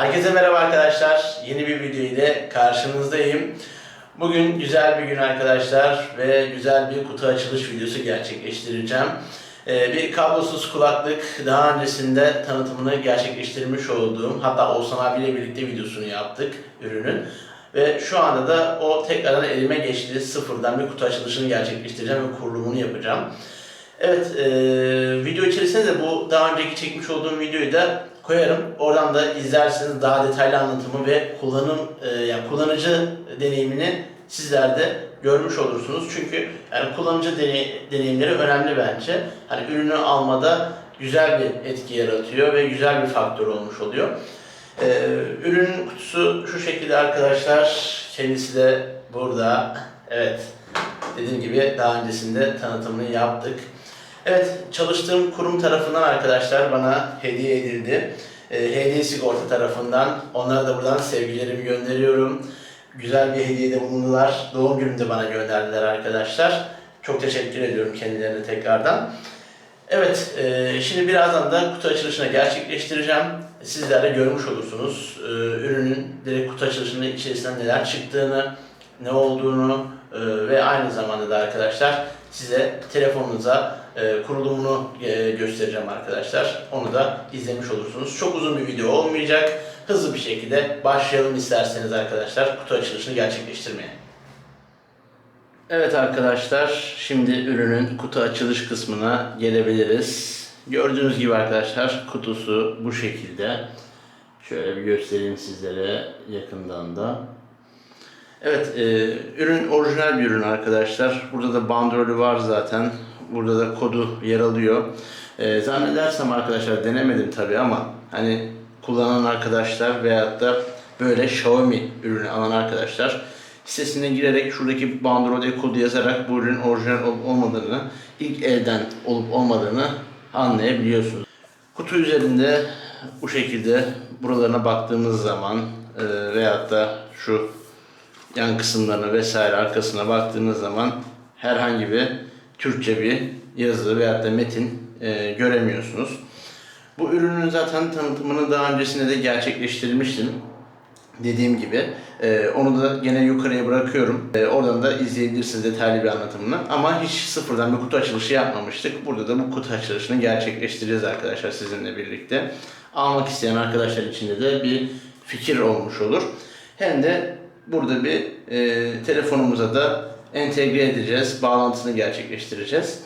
Herkese merhaba arkadaşlar. Yeni bir video ile karşınızdayım. Bugün güzel bir gün arkadaşlar ve güzel bir kutu açılış videosu gerçekleştireceğim. Ee, bir kablosuz kulaklık daha öncesinde tanıtımını gerçekleştirmiş olduğum hatta Oğuzhan abiyle birlikte videosunu yaptık ürünün. Ve şu anda da o tekrardan elime geçti. Sıfırdan bir kutu açılışını gerçekleştireceğim ve kurulumunu yapacağım. Evet, e, video içerisinde de bu daha önceki çekmiş olduğum videoyu da koyarım. Oradan da izlersiniz daha detaylı anlatımı ve kullanım e, yani kullanıcı deneyimini sizler de görmüş olursunuz. Çünkü yani kullanıcı deney- deneyimleri önemli bence. Hani ürünü almada güzel bir etki yaratıyor ve güzel bir faktör olmuş oluyor. Ee, ürünün kutusu şu şekilde arkadaşlar. Kendisi de burada. Evet. Dediğim gibi daha öncesinde tanıtımını yaptık. Evet, çalıştığım kurum tarafından arkadaşlar bana hediye edildi. Ee, hediye sigorta tarafından. Onlara da buradan sevgilerimi gönderiyorum. Güzel bir hediyede bulundular. Doğum günümde bana gönderdiler arkadaşlar. Çok teşekkür ediyorum kendilerine tekrardan. Evet, e, şimdi birazdan da kutu açılışını gerçekleştireceğim. Sizler de görmüş olursunuz. E, ürünün direkt kutu açılışının içerisinden neler çıktığını, ne olduğunu e, ve aynı zamanda da arkadaşlar size telefonunuza e, kurulumunu e, göstereceğim arkadaşlar. Onu da izlemiş olursunuz. Çok uzun bir video olmayacak. Hızlı bir şekilde başlayalım isterseniz arkadaşlar kutu açılışını gerçekleştirmeye. Evet arkadaşlar, şimdi ürünün kutu açılış kısmına gelebiliriz. Gördüğünüz gibi arkadaşlar kutusu bu şekilde. Şöyle bir göstereyim sizlere yakından da. Evet, e, ürün orijinal bir ürün arkadaşlar. Burada da bandrolü var zaten. Burada da kodu yer alıyor. E, zannedersem arkadaşlar denemedim tabi ama hani kullanan arkadaşlar veyahut da böyle Xiaomi ürünü alan arkadaşlar sitesine girerek şuradaki bandrolde kodu yazarak bu ürünün orijinal olup olmadığını, ilk elden olup olmadığını anlayabiliyorsunuz. Kutu üzerinde bu şekilde buralarına baktığımız zaman e, veyahut da şu yan kısımlarına vesaire arkasına baktığınız zaman herhangi bir Türkçe bir yazı veyahut da metin e, göremiyorsunuz. Bu ürünün zaten tanıtımını daha öncesinde de gerçekleştirmiştim. Dediğim gibi e, onu da gene yukarıya bırakıyorum. E, oradan da izleyebilirsiniz detaylı bir anlatımını. Ama hiç sıfırdan bir kutu açılışı yapmamıştık. Burada da bu kutu açılışını gerçekleştireceğiz arkadaşlar sizinle birlikte. Almak isteyen arkadaşlar için de, bir fikir olmuş olur. Hem de burada bir e, telefonumuza da entegre edeceğiz. Bağlantısını gerçekleştireceğiz.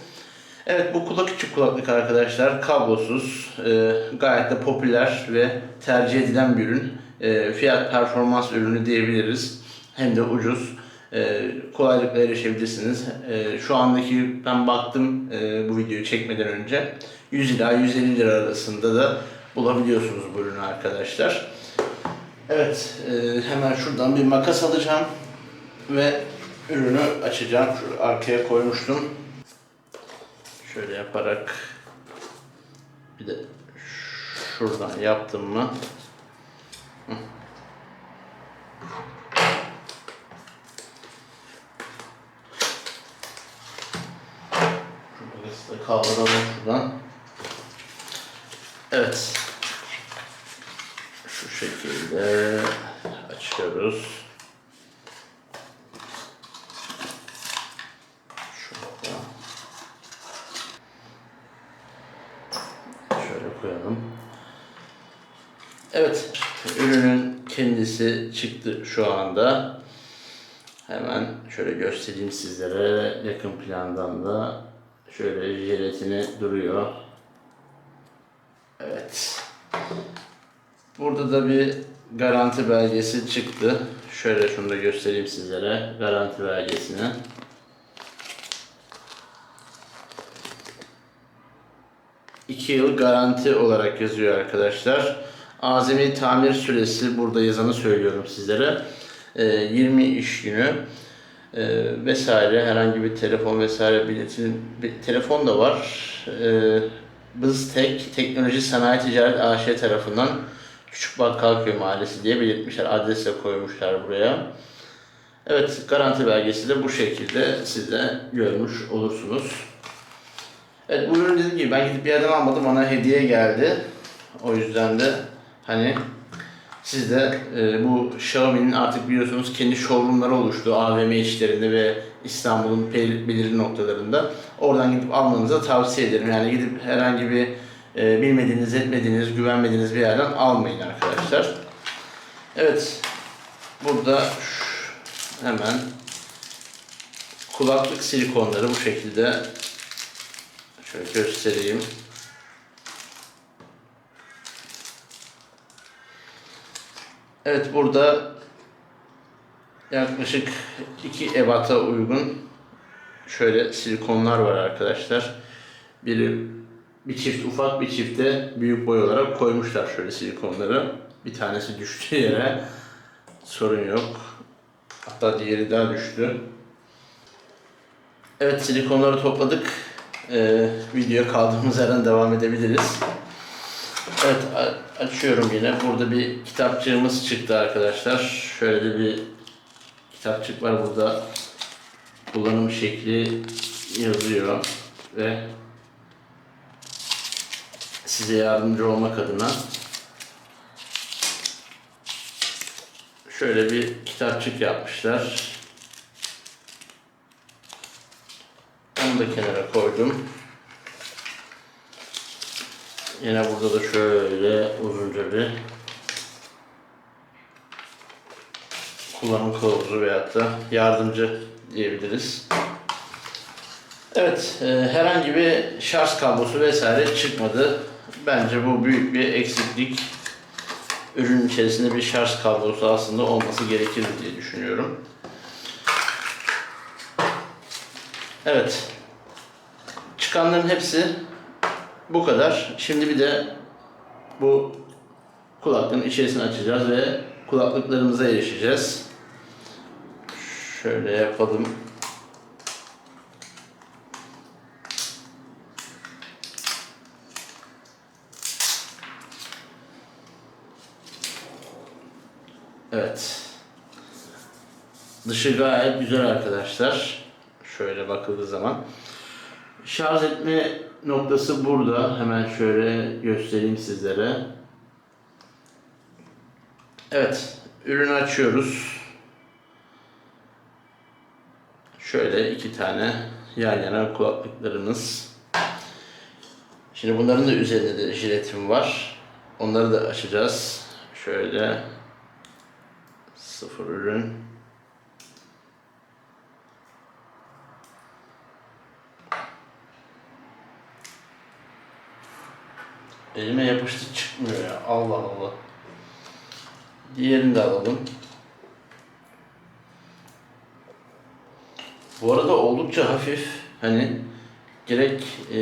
Evet bu kulak içi kulaklık arkadaşlar kablosuz e, gayet de popüler ve tercih edilen bir ürün. E, fiyat performans ürünü diyebiliriz. Hem de ucuz. E, kolaylıkla erişebilirsiniz. E, şu andaki ben baktım e, bu videoyu çekmeden önce 100 ila 150 lira arasında da bulabiliyorsunuz bu ürünü arkadaşlar. Evet e, hemen şuradan bir makas alacağım ve ürünü açacağım. Şu arkaya koymuştum. Şöyle yaparak bir de şuradan yaptım mı. Şurada da kaldıralım şuradan. Evet. Şu şekilde açıyoruz. Şöyle koyalım. Evet, ürünün kendisi çıktı şu anda. Hemen şöyle göstereyim sizlere yakın plandan da. Şöyle jelatini duruyor. Evet. Burada da bir garanti belgesi çıktı. Şöyle şunu da göstereyim sizlere garanti belgesini. İki yıl garanti olarak yazıyor arkadaşlar. Azami tamir süresi burada yazanı söylüyorum sizlere. Ee, 20 iş günü ee, vesaire herhangi bir telefon vesaire biletin bir telefon da var. Ee, Bıztek Teknoloji Sanayi Ticaret AŞ tarafından Küçük Bakkalköy Mahallesi diye belirtmişler. Adres de koymuşlar buraya. Evet, garanti belgesi de bu şekilde siz de görmüş olursunuz. Evet, bu ürün dediğim gibi ben gidip bir yerden almadım. Bana hediye geldi. O yüzden de hani Siz de e, bu Xiaomi'nin artık biliyorsunuz kendi showroomları oluştu AVM içlerinde ve İstanbul'un bel- belirli noktalarında. Oradan gidip almanızı tavsiye ederim. Yani gidip herhangi bir e, bilmediğiniz, etmediğiniz, güvenmediğiniz bir yerden almayın arkadaşlar. Evet. Burada hemen kulaklık silikonları bu şekilde şöyle göstereyim. Evet burada yaklaşık 2 ebata uygun şöyle silikonlar var arkadaşlar. Biri bir çift ufak bir çifte büyük boy olarak koymuşlar şöyle silikonları. Bir tanesi düştü yere. Sorun yok. Hatta diğeri daha düştü. Evet silikonları topladık. Ee, videoya kaldığımız yerden devam edebiliriz. Evet açıyorum yine. Burada bir kitapçığımız çıktı arkadaşlar. Şöyle de bir kitapçık var burada. Kullanım şekli yazıyor ve size yardımcı olmak adına şöyle bir kitapçık yapmışlar. Onu da kenara koydum. Yine burada da şöyle uzunca bir kullanım kılavuzu veyahut da yardımcı diyebiliriz. Evet, e, herhangi bir şarj kablosu vesaire çıkmadı. Bence bu büyük bir eksiklik. Ürünün içerisinde bir şarj kablosu aslında olması gerekir diye düşünüyorum. Evet. Çıkanların hepsi bu kadar. Şimdi bir de bu kulaklığın içerisini açacağız ve kulaklıklarımıza erişeceğiz. Şöyle yapalım. Evet. Dışı gayet güzel arkadaşlar. Şöyle bakıldığı zaman. Şarj etme noktası burada. Hemen şöyle göstereyim sizlere. Evet. Ürünü açıyoruz. Şöyle iki tane yan yana kulaklıklarımız. Şimdi bunların da üzerinde de jiletim var. Onları da açacağız. Şöyle sıfır. Elime yapıştı çıkmıyor ya. Allah Allah. Diğerini de alalım. Bu arada oldukça hafif. Hani gerek e,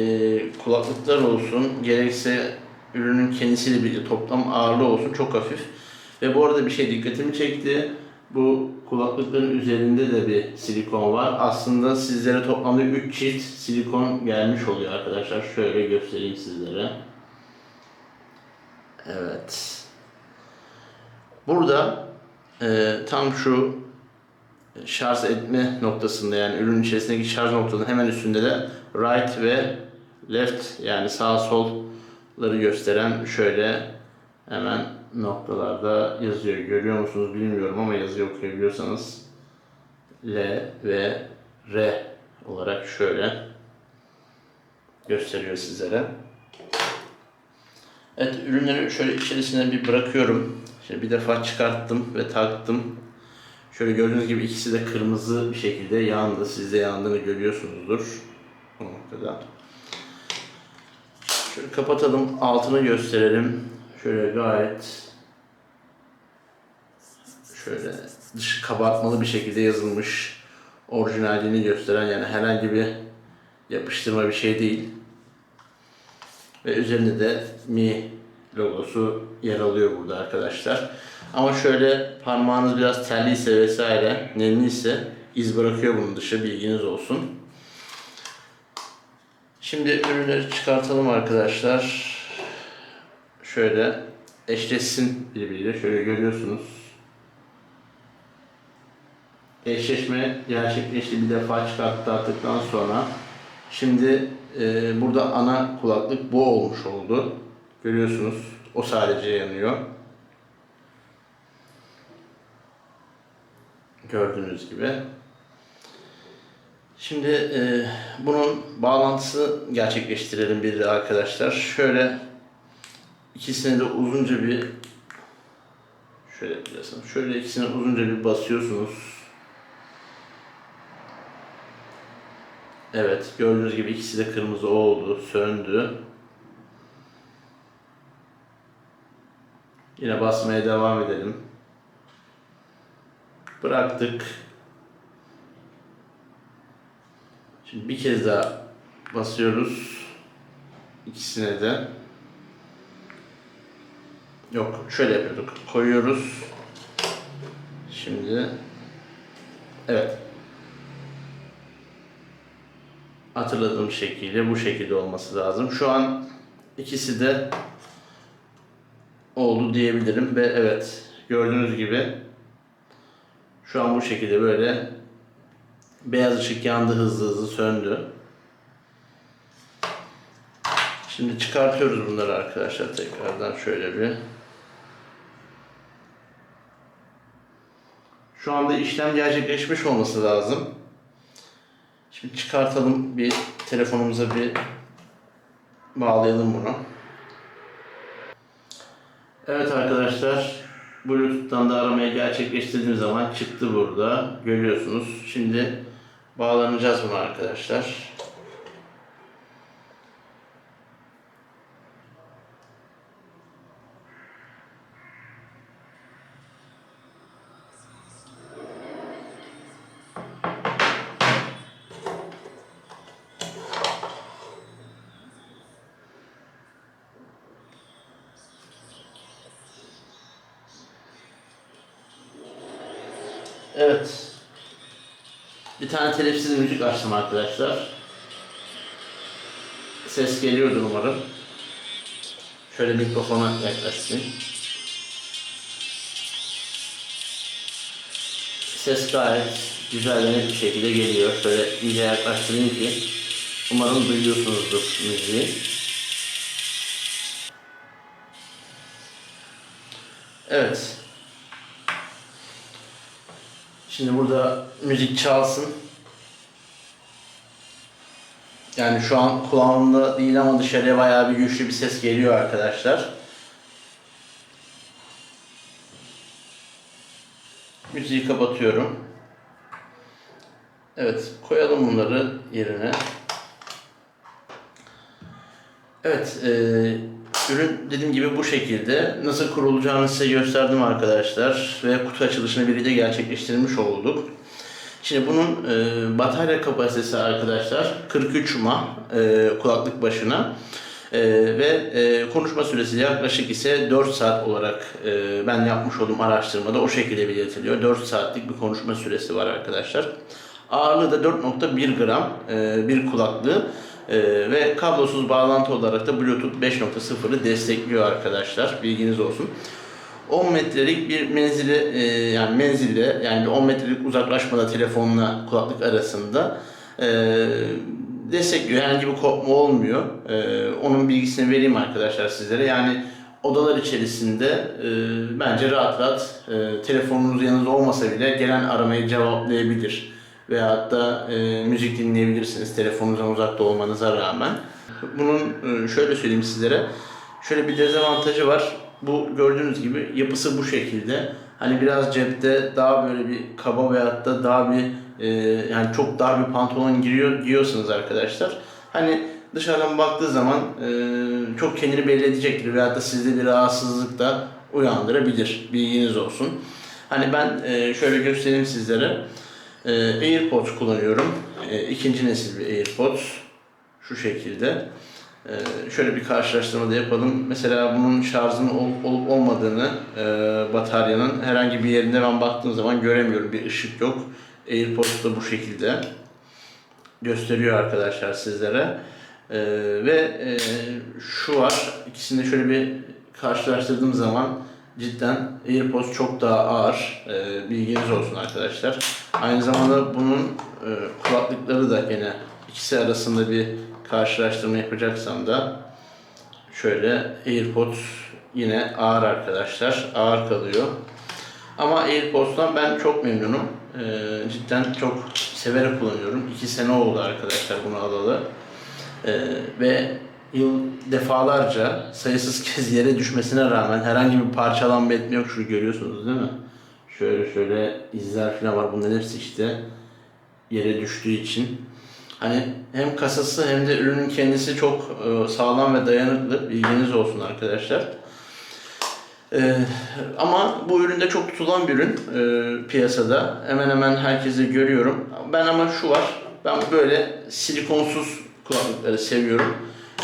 kulaklıklar olsun, gerekse ürünün kendisiyle birlikte toplam ağırlığı olsun çok hafif. Ve bu arada bir şey dikkatimi çekti. Bu kulaklıkların üzerinde de bir silikon var. Aslında sizlere toplamda 3 çift silikon gelmiş oluyor arkadaşlar. Şöyle göstereyim sizlere. Evet. Burada e, tam şu şarj etme noktasında yani ürün içerisindeki şarj noktasının hemen üstünde de right ve left yani sağ solları gösteren şöyle hemen noktalarda yazıyor. Görüyor musunuz bilmiyorum ama yazıyı okuyabiliyorsanız L ve R olarak şöyle gösteriyor sizlere. Evet ürünleri şöyle içerisine bir bırakıyorum. Şimdi bir defa çıkarttım ve taktım. Şöyle gördüğünüz gibi ikisi de kırmızı bir şekilde yandı. Siz de yandığını görüyorsunuzdur. Bu noktada. Şöyle kapatalım. Altını gösterelim. Şöyle gayet şöyle dışı kabartmalı bir şekilde yazılmış. Orijinalliğini gösteren yani herhangi bir yapıştırma bir şey değil. Ve üzerinde de Mi logosu yer alıyor burada arkadaşlar. Ama şöyle parmağınız biraz terliyse vesaire, nemliyse iz bırakıyor bunun dışı bilginiz olsun. Şimdi ürünleri çıkartalım arkadaşlar şöyle eşleşsin birbiriyle. Şöyle görüyorsunuz. Eşleşme gerçekleşti. Bir defa çıkarttıktan sonra şimdi e, burada ana kulaklık bu olmuş oldu. Görüyorsunuz. O sadece yanıyor. Gördüğünüz gibi. Şimdi e, bunun bağlantısı gerçekleştirelim bir de arkadaşlar. Şöyle ikisine de uzunca bir şöyle yapacağım. Şöyle ikisine uzunca bir basıyorsunuz. Evet, gördüğünüz gibi ikisi de kırmızı oldu, söndü. Yine basmaya devam edelim. Bıraktık. Şimdi bir kez daha basıyoruz. İkisine de. Yok, şöyle yapıyorduk. Koyuyoruz. Şimdi evet. Hatırladığım şekilde bu şekilde olması lazım. Şu an ikisi de oldu diyebilirim ve evet gördüğünüz gibi şu an bu şekilde böyle beyaz ışık yandı hızlı hızlı söndü. Şimdi çıkartıyoruz bunları arkadaşlar tekrardan şöyle bir. Şu anda işlem gerçekleşmiş olması lazım. Şimdi çıkartalım bir telefonumuza bir bağlayalım bunu. Evet arkadaşlar, Bluetooth'tan da aramayı gerçekleştirdiğim zaman çıktı burada. Görüyorsunuz. Şimdi bağlanacağız buna arkadaşlar. Evet. Bir tane açtım arkadaşlar. Ses geliyordur umarım. Şöyle mikrofona yaklaştırayım. Ses gayet güzel bir şekilde geliyor. Şöyle iyice yaklaştırayım ki umarım duyuyorsunuzdur müziği. Evet. Şimdi burada müzik çalsın. Yani şu an kulağımda değil ama dışarıya bayağı bir güçlü bir ses geliyor arkadaşlar. Müziği kapatıyorum. Evet, koyalım bunları yerine. Evet, e, ürün dediğim gibi bu şekilde. Nasıl kurulacağını size gösterdim arkadaşlar. Ve kutu açılışını birlikte gerçekleştirmiş olduk. Şimdi bunun e, batarya kapasitesi arkadaşlar 43 mAh e, kulaklık başına. E, ve e, konuşma süresi yaklaşık ise 4 saat olarak e, ben yapmış olduğum araştırmada o şekilde belirtiliyor. 4 saatlik bir konuşma süresi var arkadaşlar. Ağırlığı da 4.1 gram e, bir kulaklığı. Ee, ve kablosuz bağlantı olarak da Bluetooth 5.0'ı destekliyor arkadaşlar. Bilginiz olsun. 10 metrelik bir menzili e, yani menzilde yani bir 10 metrelik uzaklaşmada telefonla kulaklık arasında e, destekliyor. Herhangi bir kopma olmuyor. E, onun bilgisini vereyim arkadaşlar sizlere. Yani odalar içerisinde e, bence rahat rahat e, telefonunuz yanınızda olmasa bile gelen aramayı cevaplayabilir veyahut da e, müzik dinleyebilirsiniz telefonunuzdan uzakta olmanıza rağmen. Bunun e, şöyle söyleyeyim sizlere. Şöyle bir dezavantajı var. Bu gördüğünüz gibi yapısı bu şekilde. Hani biraz cepte daha böyle bir kaba veyahut da daha bir e, yani çok dar bir pantolon giriyor giyiyorsunuz arkadaşlar. Hani dışarıdan baktığı zaman e, çok kendini belli edecektir veyahut da sizde bir rahatsızlık da uyandırabilir. Bilginiz olsun. Hani ben e, şöyle göstereyim sizlere. E, AirPods kullanıyorum. E, ikinci nesil bir AirPods. Şu şekilde. E, şöyle bir karşılaştırma da yapalım. Mesela bunun şarjının ol- olup olmadığını e, bataryanın herhangi bir yerinde ben baktığım zaman göremiyorum. Bir ışık yok. AirPods da bu şekilde gösteriyor arkadaşlar sizlere. E, ve e, şu var. İkisini şöyle bir karşılaştırdığım zaman cidden AirPods çok daha ağır. E, bilginiz olsun arkadaşlar. Aynı zamanda bunun e, kulaklıkları da gene ikisi arasında bir karşılaştırma yapacaksam da şöyle AirPods yine ağır arkadaşlar. Ağır kalıyor. Ama AirPods'tan ben çok memnunum. Ee, cidden çok severek kullanıyorum. 2 sene oldu arkadaşlar bunu alalı. Ee, ve yıl defalarca sayısız kez yere düşmesine rağmen herhangi bir parçalanma etme yok. Şu görüyorsunuz değil mi? Şöyle şöyle izler falan var. Bunların hepsi işte yere düştüğü için. Hani hem kasası hem de ürünün kendisi çok e, sağlam ve dayanıklı. Bilginiz olsun arkadaşlar. Ee, ama bu üründe çok tutulan bir ürün e, piyasada. Hemen hemen herkese görüyorum. Ben ama şu var. Ben böyle silikonsuz kulaklıkları seviyorum.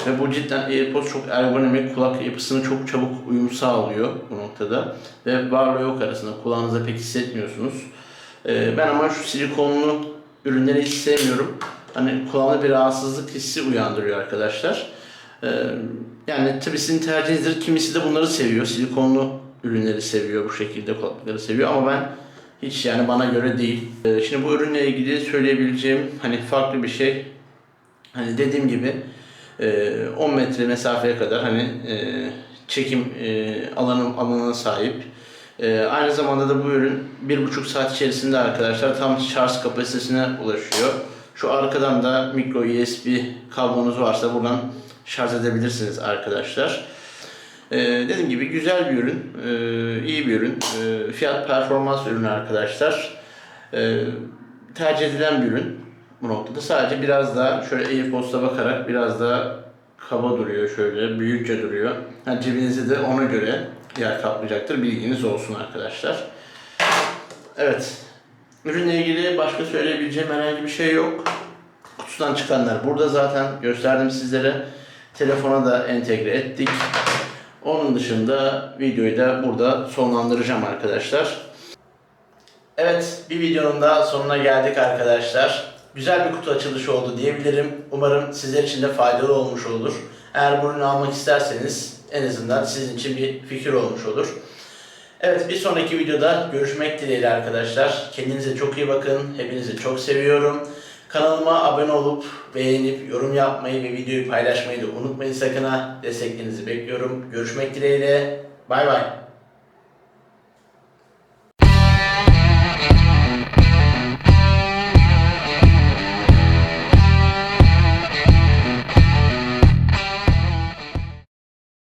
Ve bu cidden AirPods çok ergonomik, kulak yapısını çok çabuk uyum sağlıyor bu noktada. Ve varla yok arasında kulağınızda pek hissetmiyorsunuz. Ee, ben ama şu silikonlu ürünleri hiç sevmiyorum. Hani kulağımda bir rahatsızlık hissi uyandırıyor arkadaşlar. Ee, yani tabii sizin tercihinizdir. Kimisi de bunları seviyor. Silikonlu ürünleri seviyor. Bu şekilde kulaklıkları seviyor. Ama ben hiç yani bana göre değil. Ee, şimdi bu ürünle ilgili söyleyebileceğim hani farklı bir şey. Hani dediğim gibi e, 10 metre mesafeye kadar hani e, çekim e, alanı alanına sahip. E, aynı zamanda da bu ürün 1,5 saat içerisinde arkadaşlar tam şarj kapasitesine ulaşıyor. Şu arkadan da micro USB kablonuz varsa buradan şarj edebilirsiniz arkadaşlar. Ee, dediğim gibi güzel bir ürün, ee, iyi bir ürün, Ee, fiyat performans ürünü arkadaşlar. Ee, tercih edilen bir ürün bu noktada. Sadece biraz daha şöyle AirPods'a bakarak biraz daha kaba duruyor şöyle, büyükçe duruyor. Yani cebinizi de ona göre yer kaplayacaktır. Bilginiz olsun arkadaşlar. Evet. Ürünle ilgili başka söyleyebileceğim herhangi bir şey yok. Kutusundan çıkanlar burada zaten gösterdim sizlere. Telefona da entegre ettik. Onun dışında videoyu da burada sonlandıracağım arkadaşlar. Evet, bir videonun da sonuna geldik arkadaşlar. Güzel bir kutu açılışı oldu diyebilirim. Umarım sizler için de faydalı olmuş olur. Eğer bu ürünü almak isterseniz en azından sizin için bir fikir olmuş olur. Evet bir sonraki videoda görüşmek dileğiyle arkadaşlar. Kendinize çok iyi bakın. Hepinizi çok seviyorum. Kanalıma abone olup beğenip yorum yapmayı ve videoyu paylaşmayı da unutmayın sakın ha. Desteklerinizi bekliyorum. Görüşmek dileğiyle. Bay bay.